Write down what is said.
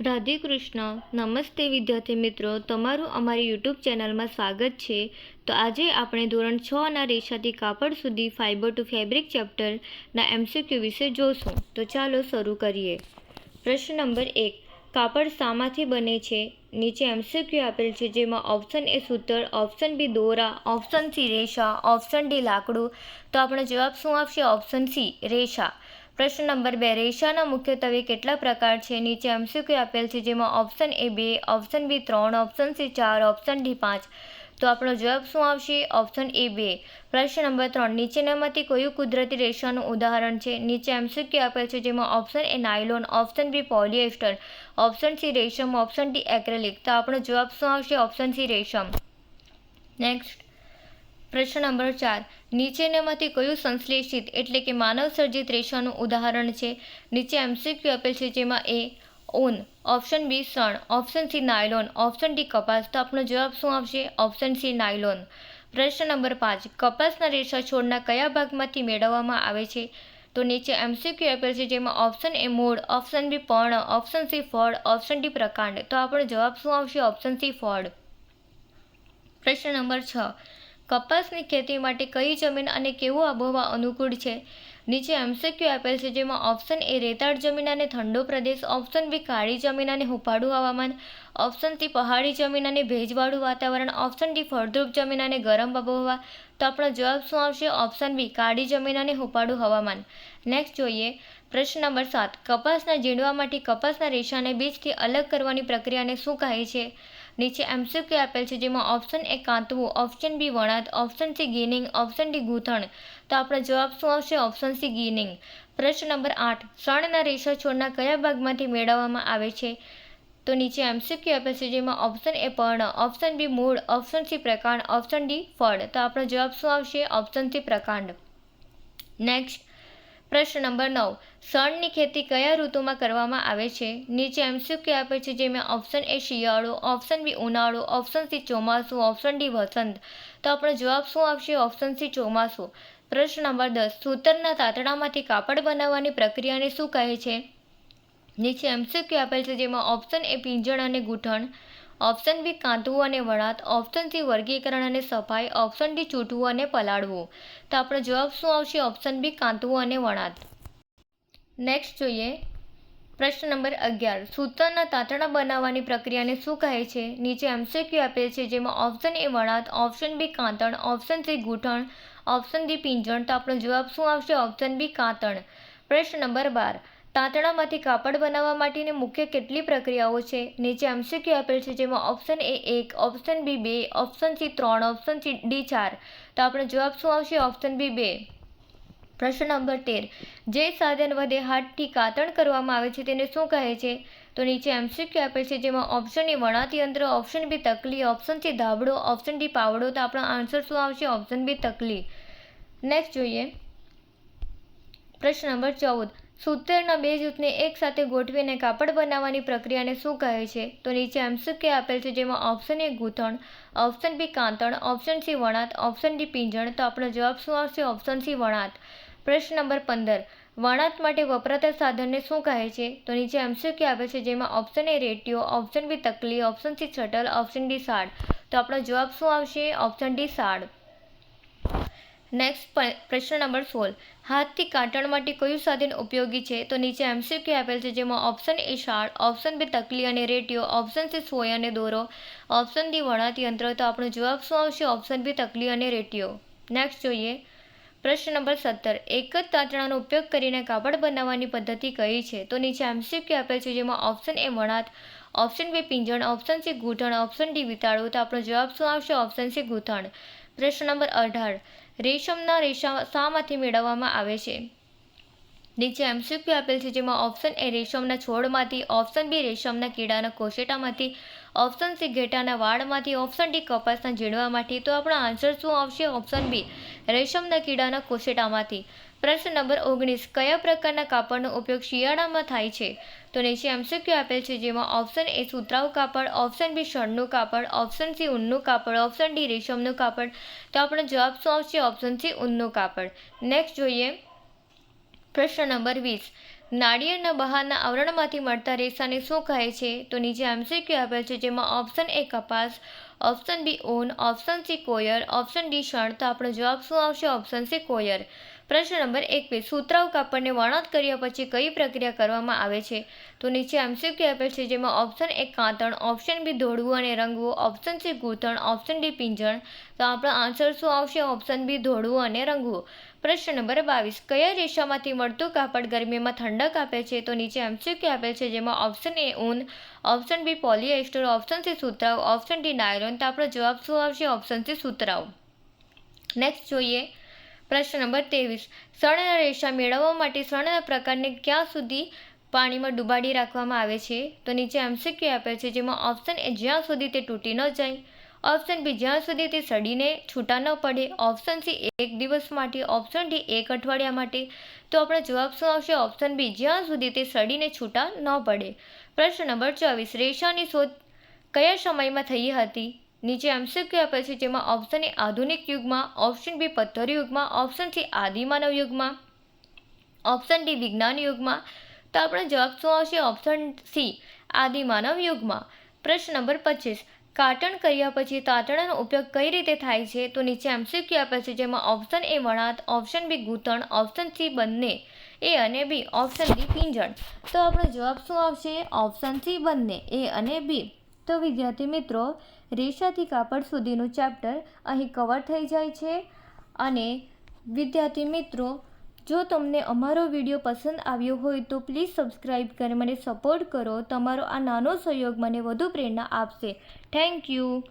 રાધે કૃષ્ણ. નમસ્તે વિદ્યાર્થી મિત્રો. તમારું અમારી યુટ્યુબ ચેનલમાં સ્વાગત છે. તો આજે આપણે ધોરણ છના રેશાથી કાપડ સુધી ફાઇબર ટુ ફેબ્રિક ચેપ્ટરના એમસીક્યુ વિશે જોશું. તો ચાલો શરૂ કરીએ. પ્રશ્ન નંબર એક. કાપડ શામાંથી બને છે? નીચે એમસીક્યુ આપેલ છે જેમાં ઓપ્શન એ સૂતર ઓપ્શન બી દોરા ઓપ્શન સી રેશા ઓપ્શન ડી લાકડું. તો આપણો જવાબ શું આવશે? ઓપ્શન સી રેશા. પ્રશ્ન નંબર બે, રેશાના મુખ્યત્વે કેટલા પ્રકાર છે? નીચે એમસીક્યુ આપેલ છે, જેમાં ઓપ્શન એ બે ઓપ્શન બી ત્રણ ઓપ્શન સી ચાર ઓપ્શન ડી પાંચ. તો આપણો જવાબ શું આવશે? ઓપ્શન એ બે. પ્રશ્ન નંબર ત્રણ, નીચેનામાંથી કયું કુદરતી રેશાનું ઉદાહરણ છે? નીચે એમસીક્યુ આપેલ છે, જેમાં option A nylon option B polyester option C રેશમ option D acrylic. તો આપણો જવાબ શું આવશે? ઓપ્શન સી રેશમ. નેક્સ્ટ પ્રશ્ન નંબર ચાર. નીચેનામાંથી કયું સંશ્લેષિત એટલે કે માનવ સર્જિત રેશાનું ઉદાહરણ છે? નીચે એમસીક્યુ આપેલ છે જેમાં એ ઓન option B સણ option C nylon. Option D કપાસ. તો આપણો જવાબ શું આવશે? Option C nylon. પ્રશ્ન નંબર પાંચ. કપાસના રેશા છોડના કયા ભાગમાંથી મેળવવામાં આવે છે? તો નીચે એમસીક્યુ આપેલ છે જેમાં ઓપ્શન એ મૂળ. ઓપ્શન બી પર્ણ. ઓપ્શન સી ફળ. ઓપ્શન ડી પ્રકાંડ. તો આપણો જવાબ શું આવશે? ઓપ્શન સી ફળ. પ્રશ્ન નંબર છ. કપાસની ખેતી માટે કઈ જમીન અને કેવું આબોહવા અનુકૂળ છે? નીચે એમસીક્યુ આપેલ છે જેમાં ઓપ્શન એ રેતાળ જમીન અને ઠંડો પ્રદેશ ઓપ્શન બી કાળી જમીન અને હુપાળું હવામાન ઓપ્શન સી પહાડી જમીન અને ભેજવાળું વાતાવરણ ઓપ્શન ડી ફળદ્રુપ જમીન અને ગરમ આબોહવા. તો આપણો જવાબ શું આવશે? ઓપ્શન બી કાળી જમીન અને હુપાળું હવામાન. નેક્સ્ટ જોઈએ પ્રશ્ન નંબર સાત. કપાસના ઝીંડવામાંથી કપાસના રેશાને બીજથી અલગ કરવાની પ્રક્રિયાને શું કહે છે? નીચે એમસીક્યુ આપેલ છે, જેમાં ઓપ્શન એ કાંતવું ઓપ્શન બી વણાટ option C ginning option D ગૂંથણ. તો આપણો જવાબ શું આવશે? Option C ginning. પ્રશ્ન નંબર આઠ. શણના રેશા છોડના કયા ભાગમાંથી મેળવવામાં આવે છે? તો નીચે એમસીક્યુ આપેલ છે, જેમાં ઓપ્શન એ પર્ણ ઓપ્શન બી મૂળ ઓપ્શન સી પ્રકાંડ ઓપ્શન ડી ફળ. તો આપણો જવાબ શું આવશે? ઓપ્શન સી પ્રકાંડ. નેક્સ્ટ પ્રશ્ન નંબર નવ. શણની ખેતી કયા ઋતુમાં કરવામાં આવે છે? નીચે એમસીક્યુ આપે છે? જેમાં ઓપ્શન એ શિયાળો ઓપ્શન બી ઉનાળો ઓપ્શન સી ચોમાસું ઓપ્શન ડી વસંત. તો આપણો જવાબ શું આવશે? ઓપ્શન સી ચોમાસું. પ્રશ્ન નંબર દસ. સૂતરના તાતણામાંથી કાપડ બનાવવાની પ્રક્રિયાને શું કહે છે? નીચે એમસીક્યુ આપેલ છે? જેમાં ઓપ્શન એ પીંજણ અને ગૂંથણ ઓપ્શન બી કાંતવું અને વણાત ઓપ્શન સી વર્ગીકરણ અને સફાઈ, ઓપ્શન ડી ચૂંટવું અને પલાળવું. તો આપણો જવાબ શું આવશે? ઓપ્શન બી કાંતવું અને વણાત નેક્સ્ટ જોઈએ. પ્રશ્ન નંબર અગિયાર. સૂતરના તાંતણા બનાવવાની પ્રક્રિયાને શું કહે છે? નીચે એમસીક્યુ આપેલ છે જેમાં ઓપ્શન એ વણાત ઓપ્શન બી કાંતણ, ઓપ્શન સી ગૂંથણ, ઓપ્શન ડી પીંજણ. તો આપણો જવાબ શું આવશે? ઓપ્શન બી કાંતણ. પ્રશ્ન નંબર બાર. તાંતણામાંથી કાપડ બનાવવા માટેની મુખ્ય કેટલી પ્રક્રિયાઓ છે? નીચે એમસીક્યુ આપેલ છે, જેમાં ઓપ્શન એ એક, ઓપ્શન બી બે, ઓપ્શન સી ત્રણ, ઓપ્શન સી ડી ચાર. તો આપણો જવાબ શું આવશે? ઓપ્શન બી બે. પ્રશ્ન નંબર તેર. જે સાધન વધે હાથથી કાતણ કરવામાં આવે છે, તેને શું કહે છે? તો નીચે એમસીક્યુ આપેલ છે, જેમાં ઓપ્શન એ વણાતી યંત્ર ઓપ્શન બી તકલી, ઓપ્શન સી ધાબળો, ઓપ્શન ડી પાવડો. તો આપણો આન્સર શું આવશે? Option B તકલી. નેક્સ્ટ જોઈએ. પ્રશ્ન નંબર ચૌદ. સૂતરના બે જૂથને એકસાથે ગોઠવીને કાપડ બનાવવાની પ્રક્રિયાને શું કહે છે? તો નીચે એમસીક્યુ આપેલ છે? જેમાં ઓપ્શન એ ગૂંથણ ઓપ્શન બી કાંતણ ઓપ્શન સી વણાત ઓપ્શન ડી પીંજણ. તો આપણો જવાબ શું આવશે? ઓપ્શન સી વણાત પ્રશ્ન નંબર પંદર. વણાત માટે વપરાતા સાધનને શું કહે છે? તો નીચે એમસીક્યુ આપેલ છે? જેમાં ઓપ્શન એ રેટિયો option B તકલી option C shuttle option D સાડ. તો આપણો જવાબ શું આવશે? ઓપ્શન ડી સાડ. નેક્સ્ટ પ્રશ્ન નંબર સોળ. હાથથી કાટણ માટે કયું સાધન ઉપયોગી છે? તો નીચે એમસીક્યુ આપેલ છે, જેમાં ઓપ્શન એ શાળ ઓપ્શન બી તકલી અને રેટીઓ ઓપ્શન સી સોય અને દોરો ઓપ્શન ડી વણાટ યંત્ર. તો આપણો જવાબ શું આવશે? ઓપ્શન બી તકલી અને રેટીઓ. નેક્સ્ટ જોઈએ. પ્રશ્ન નંબર સત્તર. એક જ તાંતણાનો ઉપયોગ કરીને કાપડ બનાવવાની પદ્ધતિ કઈ છે? તો નીચે એમસીક્યુ આપેલ છે, જેમાં ઓપ્શન એ વણાત ઓપ્શન બી પિંજણ ઓપ્શન સી ગૂંથણ ઓપ્શન ડી વિતાળું તો આપણો જવાબ શું આવશે? ઓપ્શન સી ગૂંથણ. પ્રશ્ન નંબર અઢાર. રેશમના રેશા શામાંથી મેળવવામાં આવે છે. નીચે એમસીક્યુ આપેલ છે, જેમાં ઓપ્શન એ રેશમના છોડમાંથી ઓપ્શન બી રેશમના કીડાના કોશેટામાંથી ઓપ્શન સી ઘેટાના વાળમાંથી ઓપ્શન ડી કપાસના ઝીણવામાંથી. તો આપણો આન્સર શું આવશે? ઓપ્શન બી રેશમના કીડાના કોસેટામાંથી પ્રશ્ન નંબર ઓગણીસ, કયા પ્રકારના કાપડનો ઉપયોગ શિયાળામાં થાય છે? તો નીચે એમસીક્યુ આપેલ છે, જેમાં ઓપ્શન એ સુતરાઉ કાપડ, ઓપ્શન બી શણનું કાપડ, ઓપ્શન સી ઊનનું કાપડ, ઓપ્શન ડી રેશમનું કાપડ. તો આપણો જવાબ શું આવશે? ઓપ્શન સી ઊનનું કાપડ. નેક્સ્ટ જોઈએ પ્રશ્ન નંબર વીસ. નાળિયેરના બહારના આવરણમાંથી મળતા રેસાને શું કહે છે? તો નીચે એમસીક્યુ આપેલ છે, જેમાં ઓપ્શન એ કપાસ option B on option C coir option D શણ તો આપણો જવાબ શું આવશે? ઓપ્શન સી કોયર પ્રશ્ન નંબર એકવીસ. સુતરાઉ કાપડને વર્ણત કર્યા પછી કઈ પ્રક્રિયા કરવામાં આવે છે? તો નીચે એમસીક્યુ આપેલ છે, જેમાં ઓપ્શન એક કાંતણ. ઓપ્શન બી ધોળવું અને રંગવું. ઓપ્શન સી ગૂંથણ. ઓપ્શન ડી પિંજણ. તો આપણો આન્સર શું આવશે? ઓપ્શન બી ધોળવું અને રંગવું. પ્રશ્ન નંબર બાવીસ. કયા રેશામાંથી મળતું કાપડ ગરમીમાં ઠંડક આપે છે? તો નીચે એમસીક્યુ આપેલ છે, જેમાં option A Un option B polyester option C સુતરાવ option D nylon તો આપણો જવાબ શું આવશે? ઓપ્શન સી સુતરાવ નેક્સ્ટ જોઈએ. પ્રશ્ન નંબર ત્રેવીસ. શણના રેશા મેળવવા માટે શણના પ્રકારને ક્યાં સુધી પાણીમાં ડુબાડી રાખવામાં આવે છે? તો નીચે એમસીક્યુ આપેલ છે, જેમાં ઓપ્શન એ જ્યાં સુધી તે તૂટી ન જાય. ઓપ્શન બી જ્યાં સુધી તે સડીને છૂટા ન પડે ઓપ્શન સી એક દિવસ માટે ઓપ્શન ડી એક અઠવાડિયા માટે. તો આપણો જવાબ શું આવશે? ઓપ્શન બી જ્યાં સુધી તે સડીને છૂટા ન પડે. પ્રશ્ન નંબર ચોવીસ, રેશાની શોધ કયા સમયમાં થઈ હતી? નીચે એમસીક્યુ આપે છે, જેમાં ઓપ્શન એ આધુનિક યુગમાં ઓપ્શન બી પથ્થર યુગમાં ઓપ્શન સી આદિમાનવ યુગમાં ઓપ્શન ડી વિજ્ઞાન યુગમાં. તો આપણો જવાબ શું આવશે? ઓપ્શન સી આદિમાનવ યુગમાં. પ્રશ્ન નંબર પચીસ કાટણ કર્યા પછી તાતણાનો ઉપયોગ કઈ રીતે થાય છે? તો નીચે એમસીક્યુ આપ્યા છે, જેમાં ઓપ્શન એ વણાત ઓપ્શન બી ગૂંથણ ઓપ્શન સી બંને એ અને બી ઓપ્શન ડી પિંજણ. તો આપણો જવાબ શું આવશે? ઓપ્શન સી બંને એ અને બી તો વિદ્યાર્થી મિત્રો, રેશાથી કાપડ સુધીનું ચેપ્ટર અહીં કવર થઈ જાય છે. અને વિદ્યાર્થી મિત્રો જો તમને અમારો વીડિયો પસંદ આવ્યો હોય તો પ્લીઝ સબસ્ક્રાઈબ કરી મને સપોર્ટ કરો. તમારો આ નાનો સહયોગ મને વધુ પ્રેરણા આપશે. Thank you.